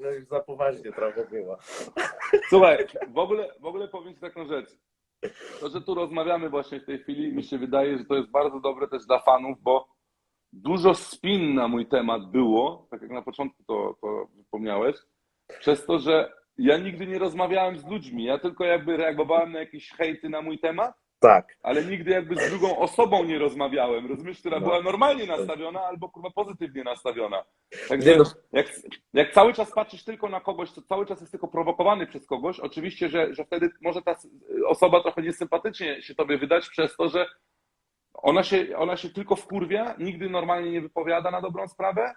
że już za poważnie trochę było. Słuchaj, w ogóle, w ogóle powiem Ci taką rzecz. To, że tu rozmawiamy właśnie w tej chwili, mi się wydaje, że to jest bardzo dobre też dla fanów, bo dużo spin na mój temat było, tak jak na początku to, to wspomniałeś, przez to, że ja nigdy nie rozmawiałem z ludźmi, ja tylko jakby reagowałem na jakieś hejty na mój temat, Tak. ale nigdy jakby z drugą osobą nie rozmawiałem, rozumiesz, która No. była normalnie nastawiona albo kurwa pozytywnie nastawiona. Także no, jak, jak cały czas patrzysz tylko na kogoś, to cały czas jest tylko prowokowany przez kogoś, oczywiście, że, że wtedy może ta osoba trochę niesympatycznie się tobie wydać przez to, że ona się, ona się tylko wkurwia, nigdy normalnie nie wypowiada na dobrą sprawę,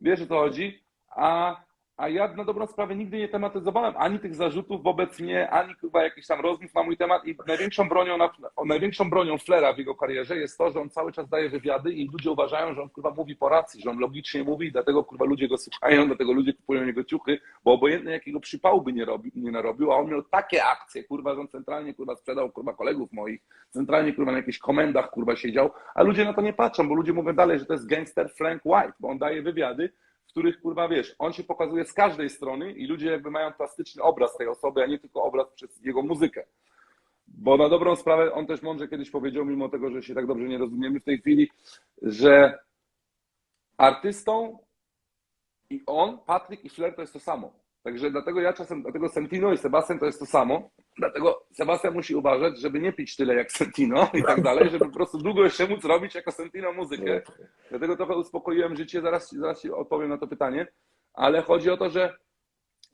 wiesz o co chodzi, a, a ja na dobrą sprawę nigdy nie tematyzowałem ani tych zarzutów wobec mnie, ani chyba jakichś tam rozmów na mój temat. I największą bronią, na, największą bronią Flera w jego karierze jest to, że on cały czas daje wywiady i ludzie uważają, że on kurwa mówi po racji, że on logicznie mówi dlatego kurwa ludzie go słuchają, dlatego ludzie kupują jego ciuchy, bo obojętnie jakiego przypału by nie, robi, nie narobił, a on miał takie akcje, kurwa, że on centralnie kurwa sprzedał kurwa kolegów moich, centralnie kurwa na jakichś komendach kurwa siedział, a ludzie na to nie patrzą, bo ludzie mówią dalej, że to jest gangster Frank White, bo on daje wywiady, w których kurwa wiesz, on się pokazuje z każdej strony i ludzie jakby mają plastyczny obraz tej osoby, a nie tylko obraz przez jego muzykę. Bo na dobrą sprawę on też mądrze kiedyś powiedział, mimo tego, że się tak dobrze nie rozumiemy w tej chwili, że artystą i on, Patryk i Flair to jest to samo. Także dlatego ja czasem, dlatego Sentino i Sebastian to jest to samo. Dlatego Sebastian musi uważać, żeby nie pić tyle jak Sentino i tak dalej, żeby po prostu długo jeszcze móc robić jako Sentino muzykę. Dlatego trochę uspokoiłem życie, zaraz, zaraz ci odpowiem na to pytanie, ale chodzi o to, że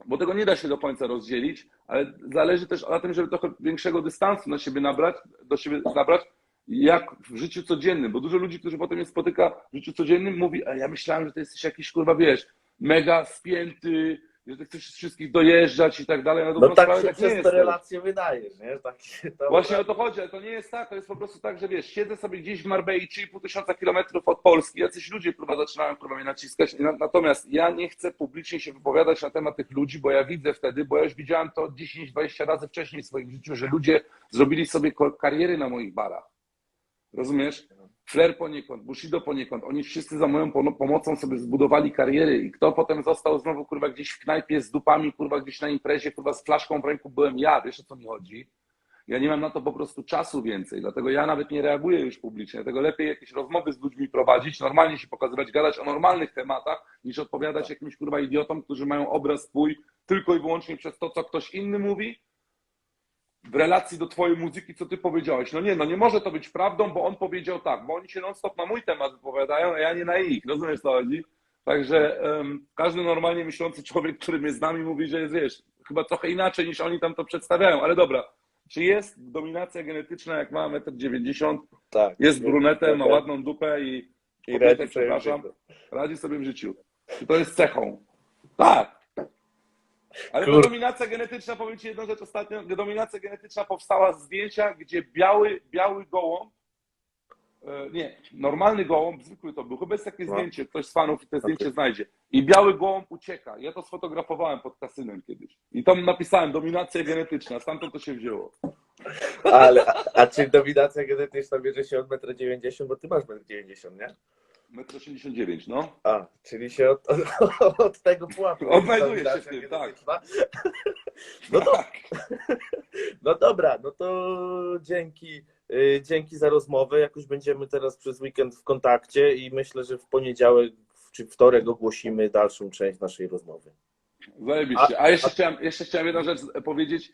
bo tego nie da się do końca rozdzielić, ale zależy też na tym, żeby trochę większego dystansu na siebie nabrać, do siebie nabrać, jak w życiu codziennym, bo dużo ludzi, którzy potem mnie spotyka w życiu codziennym, mówi, a ja myślałem, że ty jesteś jakiś, kurwa, wiesz, mega spięty, że ty chcesz wszystkich dojeżdżać i tak dalej, no, no tak sprawę się nie przez te relacje wydajesz, nie? Tak, to Właśnie o to chodzi, ale to nie jest tak, to jest po prostu tak, że wiesz, siedzę sobie gdzieś w Marbei 3,5 tysiąca kilometrów od Polski, jacyś ludzie kurwa zaczynają kurwa mnie naciskać, Na- natomiast ja nie chcę publicznie się wypowiadać na temat tych ludzi, bo ja widzę wtedy, bo ja już widziałem to 10-20 razy wcześniej w swoim życiu, że ludzie zrobili sobie kariery na moich barach. Rozumiesz? Flair poniekąd, Bushido poniekąd, oni wszyscy za moją pomo- pomocą sobie zbudowali kariery i kto potem został znowu kurwa gdzieś w knajpie z dupami, kurwa gdzieś na imprezie, kurwa z flaszką w ręku byłem ja, wiesz o co mi chodzi? Ja nie mam na to po prostu czasu więcej, dlatego ja nawet nie reaguję już publicznie. Dlatego lepiej jakieś rozmowy z ludźmi prowadzić, normalnie się pokazywać, gadać o normalnych tematach, niż odpowiadać jakimś kurwa idiotom, którzy mają obraz twój tylko i wyłącznie przez to, co ktoś inny mówi w relacji do twojej muzyki, co ty powiedziałeś. No nie, no nie może to być prawdą, bo on powiedział tak, bo oni się non-stop na mój temat wypowiadają, a ja nie na ich. Rozumiesz, co chodzi? Także um, każdy normalnie myślący człowiek, który mnie z nami mówi, że jest, wiesz, chyba trochę inaczej niż oni tam to przedstawiają, ale dobra. Czy jest dominacja genetyczna, jak ma 1,90 m, tak. jest brunetem, ma ładną dupę i, I kobietę, radzi sobie przepraszam, radzi sobie w życiu. Czy to jest cechą? Tak. Ale to Kur- dominacja genetyczna, powiem Ci jedną rzecz ostatnio, dominacja genetyczna powstała z zdjęcia, gdzie biały, biały gołąb, e, nie, normalny gołąb, zwykły to był, chyba jest takie No. zdjęcie, ktoś z fanów te zdjęcie znajdzie. I biały gołąb ucieka. Ja to sfotografowałem pod kasynem kiedyś. I tam napisałem dominacja genetyczna, stamtąd to się wzięło. Ale, a, a czy dominacja genetyczna bierze się od 1,90 m, bo ty masz 1,90 m, nie? 1,89 m, no. A, czyli się od, od, od tego pułapu. Odnajduje się w tym, tak. No to tak. No dobra, no to dzięki, y, dzięki za rozmowę. Jakoś będziemy teraz przez weekend w kontakcie i myślę, że w poniedziałek czy wtorek ogłosimy dalszą część naszej rozmowy. Zajebiście. A jeszcze chciałem, jeszcze chciałem jedną rzecz powiedzieć.